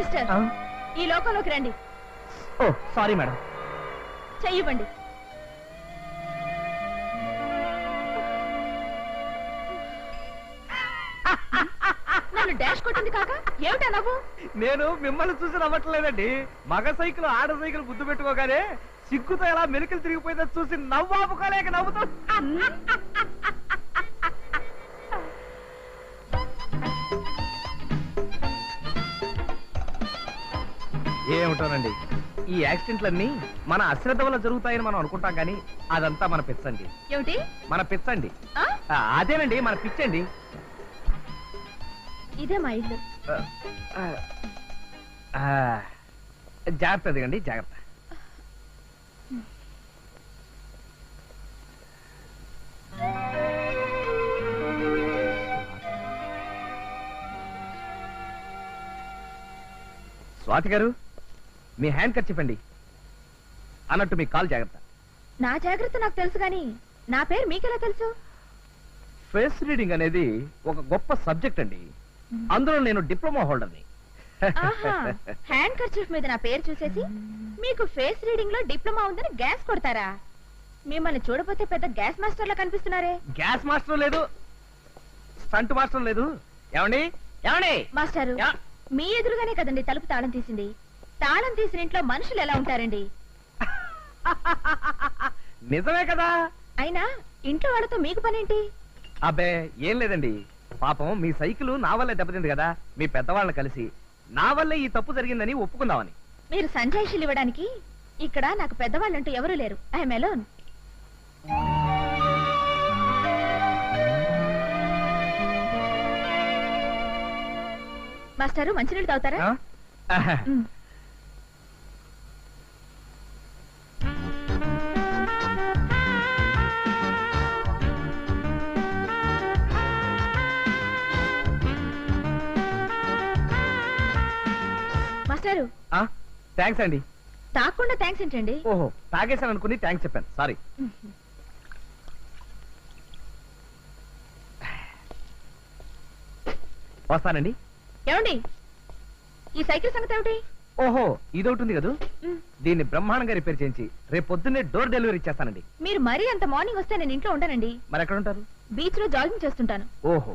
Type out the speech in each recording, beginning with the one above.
Mister. ఈ లోకంలోకి రండి. ఓ సారీ మేడం. చెయ్యివ్వండి నన్ను డాష్ కొట్టింది కాక? ఏమిటా నవ్వు? నేను మిమ్మల్ని చూసి నవ్వట్లేదండి. మగ సైకిల్ ఆడ సైకిల్ గుద్దు పెట్టుకోగానే సిగ్గుతో ఎలా మెలికలు తిరిగిపోయిందో చూసి నవ్వు ఆపుకోలేక నవ్వుతూ. ఏమిటోనండి ఈ యాక్సిడెంట్లన్నీ మన అశ్రద్ధ వల్ల జరుగుతాయని మనం అనుకుంటాం కానీ అదంతా మన పిచ్చండి. ఏమిటి? మన పిచ్చండి. ఆ? ఆ, అదేనండి మన పిచ్చండి. ఇదే మా ఇల్లు. ఆ, ఆ, జాగ్రత్త దిగండి జాగ్రత్త. స్వాతి గారు? మీ హ్యాండ్ కట్ చెప్పండి అన్నట్టు మీ కాల్ జాగ్రత్త. నా జాగ్రత్త నాకు తెలుసు గాని నా పేరు మీకెలా తెలుసు? ఫేస్ రీడింగ్ అనేది ఒక గొప్ప సబ్జెక్ట్ అండి. అందులో నేను డిప్లొమా హోల్డర్ని. హ్యాండ్ కర్చీఫ్ మీద నా పేరు చూసేసి మీకు ఫేస్ రీడింగ్లో డిప్లొమా ఉందని గ్యాస్ కొడతారా? మిమ్మల్ని చూడపోతే పెద్ద గ్యాస్ మాస్టర్ లా కనిపిస్తున్నారే. గ్యాస్ మాస్టర్ లేదు. స్టంట్ మాస్టర్ లేదు. ఏమండి? ఏమండి? మాస్టారు. మీ ఎదురుగానే కదండి తలుపు తాళం తీసింది. తాళం తీసిన ఇంట్లో మనుషులు ఎలా ఉంటారండి? నిజమే కదా? అయినా ఇంట్లో వాళ్ళతో మీకు పనేంటి? అబ్బే ఏం లేదండి. పాపం మీ సైకిల్ నా వల్లే దెబ్బతింది కదా మీ పెద్దవాళ్ళని కలిసి. నా వల్లే ఈ తప్పు జరిగిందని ఒప్పుకుందామని. మీరు సంజాయిషులు ఇవ్వడానికి ఇక్కడ నాకు పెద్దవాళ్ళంటూ ఎవరూ లేరు. ఐఎమ్ ఎలోన్ మాస్టారు మంచినీళ్ళు తాగుతారా? మాస్టారు ఆ? థ్యాంక్స్ అండి. తాకుండా థ్యాంక్స్ ఏంటండి? ఓహో తాగేశాను అనుకుని థ్యాంక్స్ చెప్పాను. సారీ. వస్తానండి. ఏమండి? ఈ సైకిల్ సంగతి ఏమిటి? ఓహో ఇదొకటి ఉంది కదా. దీన్ని బ్రహ్మాండంగా రిపేర్ చేయించి రేపు పొద్దున్నే డోర్ డెలివరీ ఇచ్చేస్తానండి. మీరు మరీ అంత మార్నింగ్ వస్తే నేను ఇంట్లో ఉండనండి మరి ఎక్కడ ఉంటారు? బీచ్లో జాగింగ్ చేస్తుంటాను. ఓహో.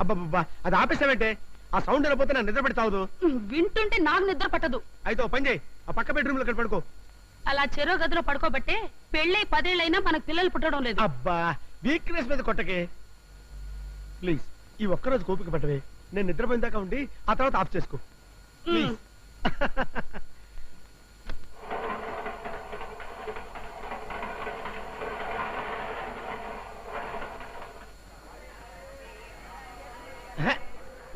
అబ్బబ్బబ్బా అది ఆపేసావంటే? ఆ సౌండ్ వెళ్ళిపోతే నా నిద్ర పెడతావు వింటుంటే నాకు నిద్ర పట్టదు. అయితే ఓ పని చేయి ఆ పక్క బెడ్రూమ్లో పడుకో అలా చెరో గదిలో పడుకోబట్టే పెళ్ళై పదేళ్ళైనా మనకు పిల్లలు పుట్టడం లేదు. అబ్బా వీక్నెస్ మీద కొట్టకే. ప్లీజ్ ఈ ఒక్కరోజు కోపిక పట్టవే. నేను నిద్రపోయిన దాకా ఉండి ఆ తర్వాత ఆఫ్ చేసుకో.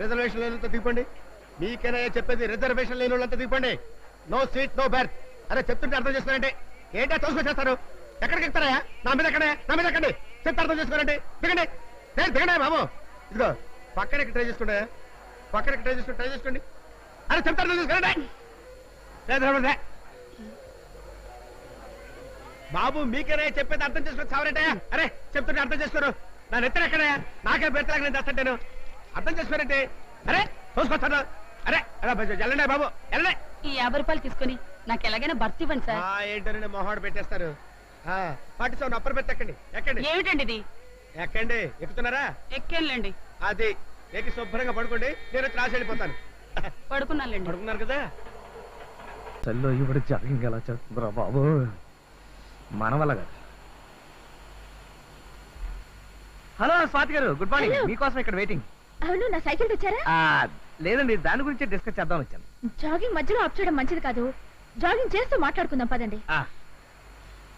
రిజర్వేషన్ లేనంత దిగండి మీకైనా చెప్పేది రిజర్వేషన్ లేని వాళ్ళంతా దిగండి నో సీట్ నో బెర్త్ అరే చెప్తుంటే అర్థం చేసుకోనండి ఏంటో తోసుకొచ్చేస్తారు ఎక్కడికి ఎక్కుతారా నా మీద ఎక్కడే నా మీద ఎక్కండి. చెప్తే అర్థం చేసుకోనండి దిగండి. లేదు దిగండి బాబు. ఇదిగో పక్కన ట్రై చేసుకోండి పక్కన ట్రై చేసుకోండి ట్రై చేసుకోండి. అరే చెప్తే అర్థం చేసుకోనండి లేదు, లేదు, లేదు. బాబు మీకేనా చెప్పేది అర్థం చేసుకొని చావరంటే అరే చెప్తుంటే అర్థం చేసుకోరు. నా నెత్తర ఎక్కడే నాకే బెత్తలాగా నేను అర్థం చేసుకోరంటే? అరే చూసుకొస్తాను అరే అలా వెళ్ళండి బాబు వెళ్ళండి. ఈ యాభై రూపాయలు తీసుకొని నాకు ఎలాగైనా భర్తీ ఇవ్వండి సార్. ఆ, ఏంటోనండి మొహాడు పెట్టేస్తారు. పాటి సౌండ్ అప్పర్ బెత్ ఎక్కండి ఎక్కండి. ఏమిటండి ఇది? ఎక్కండి ఎక్కుతున్నారా? ఎక్కేళ్ళండి అది ఎక్కి శుభ్రంగా పడుకోండి నేను వచ్చి రాసి వెళ్ళిపోతాను. పడుకున్నానులేండి. పడుకున్నారు కదా? చల్లో ఇప్పుడు జాగింగ్ ఎలా చేస్తుందిరా బాబు? మన వల్ల కాదు హలో స్వాతి గారు గుడ్ మార్నింగ్. Hello. మీకోసం ఇక్కడ వెయిటింగ్. అవును నా సైకిల్ తెచ్చారా? ఆ, లేదండి దాని గురించి డిస్కస్ చేద్దాం వచ్చాను. జాగింగ్ మధ్యలో ఆఫ్ చేయడం మంచిది కాదు. జాగింగ్ చేస్తూ మాట్లాడుకుందాం పదండి. ఆ,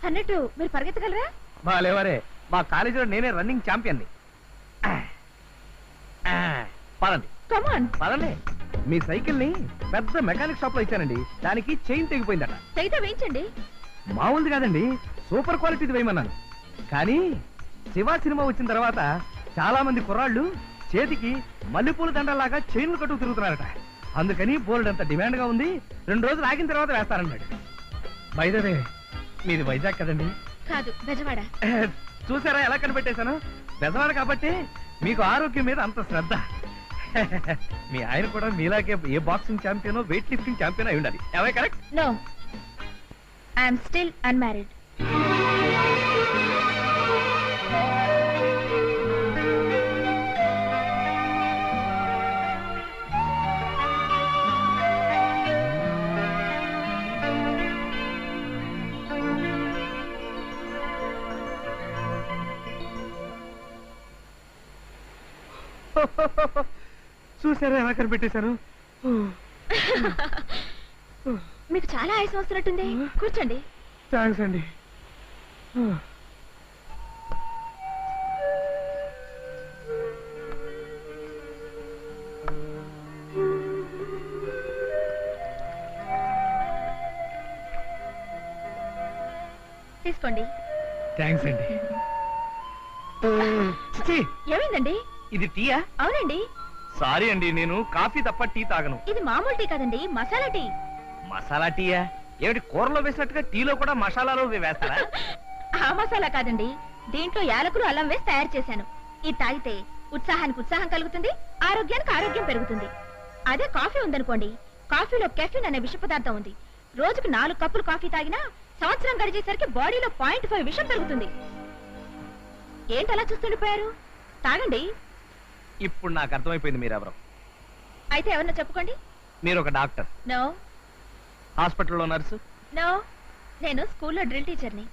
అన్నట్టు మీరు పరిగెత్తగలరా? బాలేవరే మా కాలేజీలో నేనే రన్నింగ్ ఛాంపియన్ని. పదండి. కమాన్ పదండి. మీ సైకిల్ని పెద్ద మెకానిక్ షాప్లో ఇచ్చానండి. దానికి చైన్ తెగిపోయిందట. తెగితే వేయించండి. మామూలుది కాదండి. సూపర్ క్వాలిటీది వేయమన్నాను. కానీ శివ సినిమా వచ్చిన తర్వాత చాలా మంది కుర్రాళ్ళు చేతికి మల్లెపూల దండలాగా చైన్లు కట్టుకు తిరుగుతున్నారట. అందుకని బోల్డ్ అంత డిమాండ్గా ఉంది. రెండు రోజులు ఆగిన తర్వాత వేస్తారన్నాడు. బైదవే మీది వైజాగ్ కదండి? కాదు బెజవాడ. చూసారా ఎలా కనిపెట్టేశాను? పెద్దవాడు కాబట్టి మీకు ఆరోగ్యం మీద అంత శ్రద్ధ. మీ ఆయన కూడా మీలాగే a boxing champion weight lifting champion అయి ఉండాలి. ఎవై correct no I'm still unmarried చూసారా ఎలా కనిపెట్టేశాను మీకు చాలా ఆయాసం వస్తున్నట్టుంది. కూర్చోండి. థ్యాంక్స్ అండి. తీసుకోండి. థ్యాంక్స్ అండి. ఏమైందండి? ఇది టీయా? అవునండి. సారీ అండి నేను కాఫీ తప్ప టీ తాగను. ఇది మామూలు టీ కాదండి మసాలా టీ. మసాలా టీయా? ఏమిటి కూరలో వేసినట్టుగా టీలో కూడా మసాలాలో వేస్తారా? ఆ మసాలా కాదండి దీంట్లో యాలకులు అల్లం వేసి తయారు చేశాను. ఇది తాగితే ఉత్సాహానికి ఉత్సాహం కలుగుతుంది ఆరోగ్యానికి ఆరోగ్యం పెరుగుతుంది. అదే కాఫీ ఉందనుకోండి కాఫీలో కెఫిన్ అనే విష పదార్థం ఉంది. రోజుకు నాలుగు కప్పులు కాఫీ తాగినా సంవత్సరం గడిచేసరికి బాడీలో పాయింట్ ఫైవ్ విషం పెరుగుతుంది. ఏంటి అలా చూస్తుండిపోయారు? తాగండి. ఇప్పుడు నాకు అర్థమైపోయింది మీరెవరు. అయితే ఎవరన్నా చెప్పుకోండి. మీరు ఒక డాక్టర్. నో. హాస్పిటల్లో నర్సు. నో. నేను స్కూల్లో డ్రిల్ టీచర్ని.